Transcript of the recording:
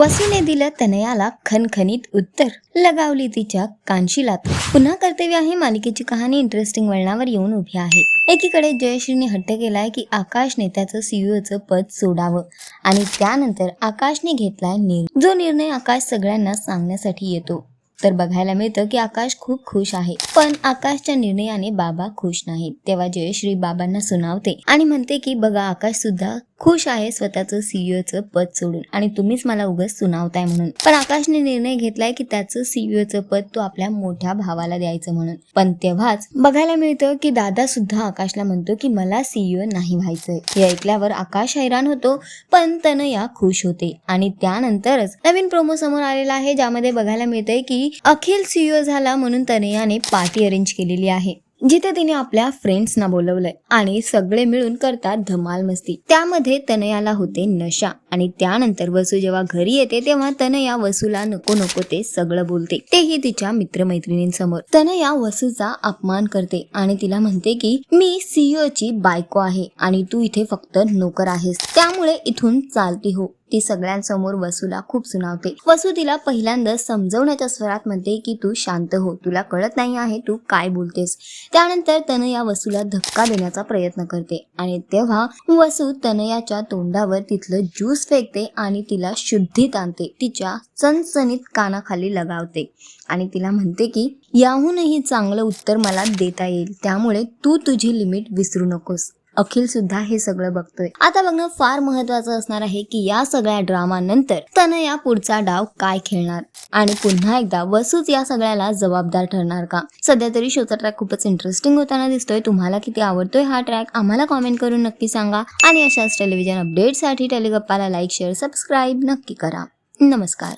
वसूने दिलं तनयाला खनखनीत उत्तर. लगावली तिच्या कांशीला पुन्हा कर्तव्य आहे मालिकेची कहाणी इंटरेस्टिंग वळणावर येऊन उभी आहे. एकीकडे जयश्रीने हट्ट केलाय की आकाशने त्याचं सीईओचं पद सोडावं. आणि त्यानंतर आकाशने घेतलाय निर्णय. जो निर्णय आकाश सगळ्यांना सांगण्यासाठी येतो. तर बघायला मिळतं की आकाश खूप खुश आहे. पण आकाशच्या निर्णयाने बाबा खुश नाहीत. तेव्हा जयश्री बाबांना सुनावते आणि म्हणते की बघा आकाश सुद्धा खुश आहे स्वतःचं सीईओचं पद सोडून. आणि तुम्हीच मला उगाच सुनावताय म्हणून. पण आकाशने निर्णय घेतलाय की त्याचं सीईओचं पद तो आपल्या मोठ्या भावाला द्यायचं म्हणून. पण तेव्हाच बघायला मिळतं की दादा सुद्धा आकाशला म्हणतो की मला सीईओ नाही व्हायचंय. हे ऐकल्यावर आकाश हैराण होतो पण तनया खुश होते. आणि त्यानंतरच नवीन प्रोमो समोर आलेला आहे ज्यामध्ये बघायला मिळतंय की अखिल सीईओ झाला म्हणून तनयाने पार्टी अरेंज केलेली आहे. जिथे तिने आपल्या फ्रेंड्सना बोलवलंय आणि सगळे मिळून करतात धमाल मस्ती. त्यामध्ये तनयाला होते नशा आणि त्यानंतर वसू जेव्हा घरी येते तेव्हा तनया वसूला नको नको ते सगळं बोलते. तेही तिच्या मित्रमैत्रिणींसमोर. तनया वसूचा अपमान करते आणि तिला म्हणते की मी सीईओ ची बायको आहे आणि तू इथे फक्त नोकर आहेस. त्यामुळे इथून चालती हो. ती सगळ्यांसमोर वसूला खूप सुनावते. वसू तिला पहिल्यांदा समजवण्याच्या स्वरात म्हणते की तू शांत हो. तुला कळत नाही आहे तू काय बोलतेस? त्यानंतर तनया वसूला धक्का देण्याचा प्रयत्न करते आणि तेव्हा वसू तनयाच्या तोंडावर तिथलं ज्यूस फेकते आणि तिला शुद्धीत आणते. तिच्या चणचणीत कानाखाली लगावते आणि तिला म्हणते की याहूनही चांगलं उत्तर मला देता येईल. त्यामुळे तू तुझी लिमिट विसरू नकोस. अखिल सुद्धा हे सगळं बघतोय. आता बघणं फार महत्वाचं असणार आहे की या सगळ्या ड्रामा नंतर तनया पुढचा डाव काय खेळणार? आणि पुन्हा एकदा वसूच या सगळ्याला जबाबदार ठरणार का? सध्या तरी शोचा ट्रॅक खूपच इंटरेस्टिंग होताना दिसतोय. तुम्हाला किती आवडतोय हा ट्रॅक आम्हाला कॉमेंट करून नक्की सांगा. आणि अशाच टेलिव्हिजन अपडेटसाठी टेलिगप्पाला लाईक शेअर सबस्क्राईब नक्की करा. नमस्कार.